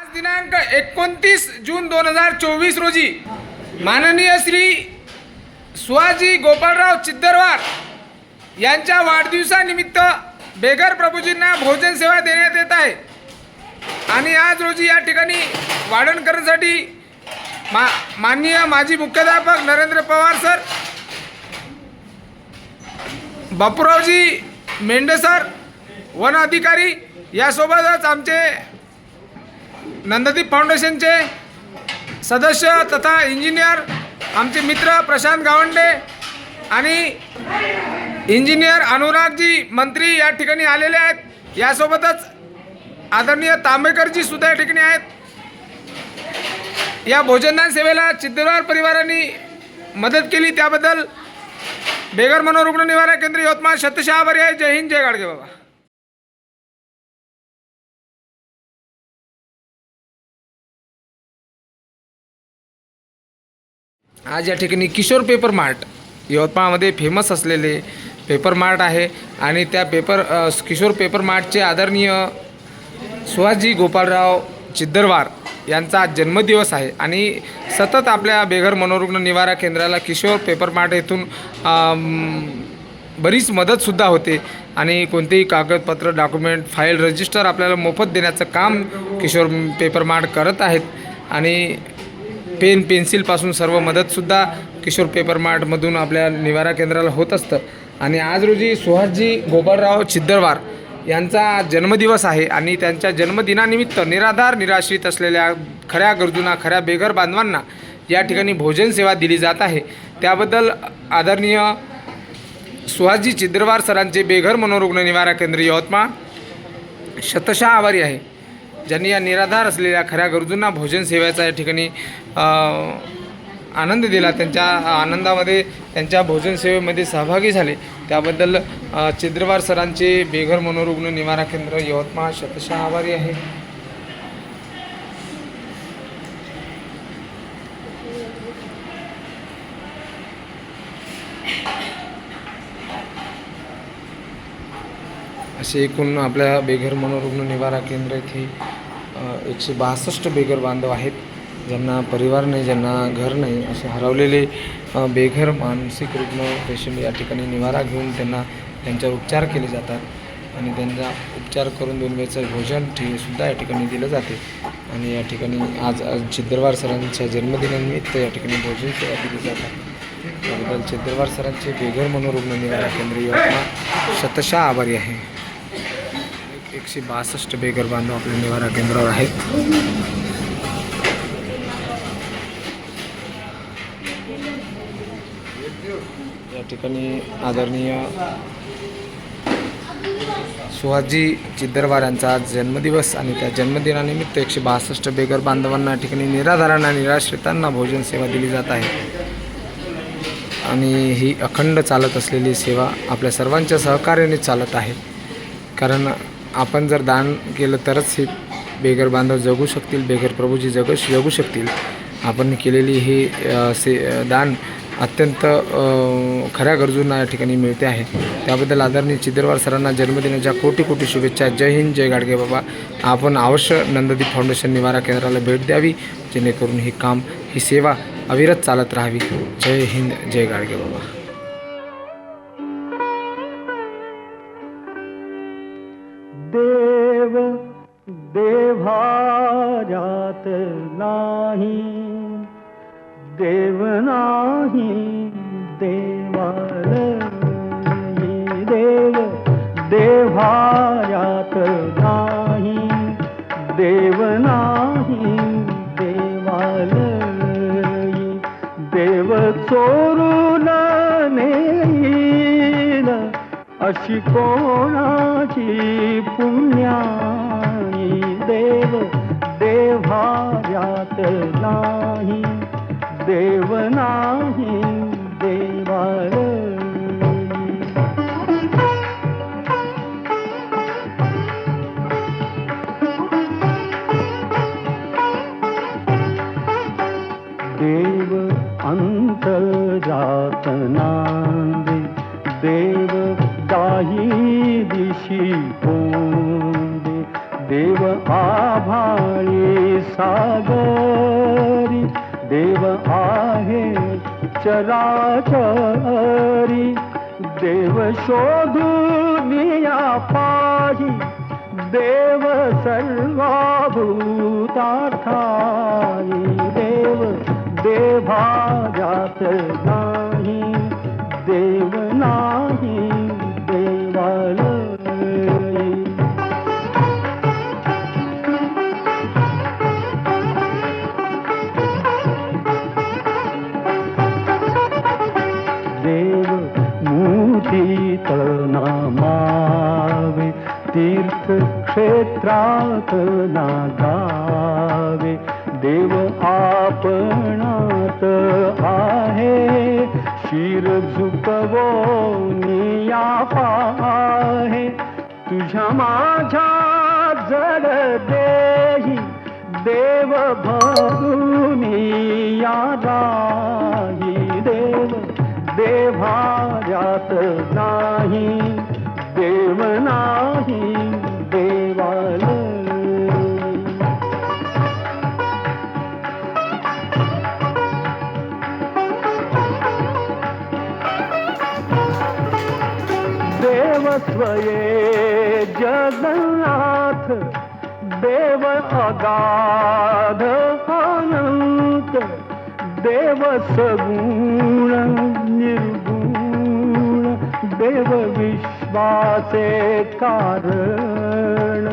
आज दिनांक एकोणतीस जून दोन हजार चोवीस रोजी माननीय श्री सुहाजी गोपाळराव चिद्दरवार यांच्या वाढदिवसानिमित्त बेघर प्रभूजींना भोजन सेवा देण्यात येत आहे. आणि आज रोजी या ठिकाणी वाढण करण्यासाठी मा माननीय माजी मुख्याध्यापक नरेंद्र पवार सर बापूरावजी मेंढे सर वन अधिकारी यासोबतच आमचे नंददीप फाउंडेशनचे सदस्य तथा इंजिनियर आमचे मित्र प्रशांत गावंडे आणि इंजिनियर अनुरागजी मंत्री या ठिकाणी आलेले आहेत. यासोबतच आदरणीय तांबेकरजी सुद्धा या ठिकाणी आहेत. या भोजनदान सेवेला चिद्रवार परिवारांनी मदत केली. त्याबद्दल बेगर मनोरुग्ण निवारण केंद्र यवतमाळ शतशः आभारी आहे. जय हिंद जय गाडगे बाबा. आज या ठिकाणी किशोर पेपर मार्ट यवतमाळमध्ये फेमस असलेले पेपर मार्ट आहे. आणि त्या पेपर किशोर पेपर मार्टचे आदरणीय सुहासजी गोपाळराव चिद्दरवार यांचा आज जन्मदिवस आहे. आणि सतत आपल्या बेघर मनोरुग्ण निवारा केंद्राला किशोर पेपर मार्ट येथून बरीच मदतसुद्धा होते. आणि कोणतेही कागदपत्र डॉक्युमेंट फाईल रजिस्टर आपल्याला मोफत देण्याचं काम किशोर पेपर मार्ट करत आहेत. आणि पेन पेन्सिलपासून सर्व मदतसुद्धा किशोर पेपर मार्टमधून आपल्या निवारा केंद्राला होत असतं. आणि आज रोजी सुहासजी गोपाळराव छिद्दरवार यांचा जन्मदिवस आहे आणि त्यांच्या जन्मदिनानिमित्त निराधार निराश्रित असलेल्या खऱ्या गरजूंना खऱ्या बेघर बांधवांना या ठिकाणी भोजन सेवा दिली जात आहे. त्याबद्दल आदरणीय सुहासजी चिद्रवार सरांचे बेघर मनोरुग्ण निवारा केंद्र यवतमाळ शतशः आभारी आहे. ज्यांनी या निराधार असलेल्या खऱ्या गरजूंना भोजन सेवेचा या ठिकाणी आनंद दिला त्यांच्या आनंदामध्ये त्यांच्या भोजन सेवेमध्ये सहभागी झाले. त्याबद्दल चिद्रवार सरांचे बेघर मनोरुग्ण निवारा केंद्र यवतमाळ शतशः आभारी आहे. असे एकूण आपल्या बेघर मनोरुग्ण निवारा केंद्र येथे एकशे बासष्ट बेघर बांधव आहेत ज्यांना परिवार नाही ज्यांना घर नाही असे हरवलेले बेघर मानसिक रुग्ण पेशंट या ठिकाणी निवारा घेऊन त्यांना त्यांच्यावर उपचार केले जातात आणि त्यांचा उपचार करून दोन वेळचं भोजन ठे सुद्धा या ठिकाणी दिलं जाते. आणि या ठिकाणी आज आज चिद्रवार सरांच्या जन्मदिनानिमित्त या ठिकाणी भोजन सेवा दिली जातात. त्याबद्दल चिद्रवार सरांचे बेघर मनोरुग्ण निवारा केंद्र योजना शतशः आभारी आहे. एकशे बासष्ट बेघर बांधव आपल्या निवारा केंद्रावर आहेत. या ठिकाणी आदरणीय सुहाजी चिद्दरवार यांचा आज जन्मदिवस आणि त्या जन्मदिनानिमित्त एकशे बासष्ट बेघर बांधवांना या ठिकाणी निराधारांना निराश्रितांना भोजन सेवा दिली जात आहे. आणि ही अखंड चालत असलेली सेवा आपल्या सर्वांच्या सहकार्याने चालत आहे. कारण आपण जर दान केलं तरच हे बेघर बांधव जगू शकतील बेघर प्रभूजी जग जगू शकतील. आपण केलेली ही से दान अत्यंत खऱ्या गरजूंना या ठिकाणी मिळते आहे. त्याबद्दल आदरणीय चिदरवार सरांना जन्मदिनाच्या कोटी कोटी शुभेच्छा. जय हिंद जय गाडगे बाबा. आपण अवश्य नंददीप फाउंडेशन निवारा केंद्राला भेट द्यावी जेणेकरून ही काम ही सेवा अविरत चालत राहावी. जय हिंद जय गाडगे बाबा. भा जात नाहि देव नाही देवा देव देवा अशी कोणाची पुण्याई देव देवाऱ्यात नाही देव नाही देवालयी देव अंतर्जात दिशी पोंदे देव आभाळी सागरी देव आहे चराचरी. देव शोधून या पाही देव सर्वाभूतार्थाई देव देभाजात ना नामावे तीर्थक्षेत्रात नागावे. देव आपणात आहे. शिर झुकवो निया पाहे. तुझ्या माझ्या जड देही देव भगुनी देव राही. देव नाही. नाही देवाल देव स्वये जगन्नाथ देव अगाध अनंत देव सगुण निर्गुण देव बासे कारण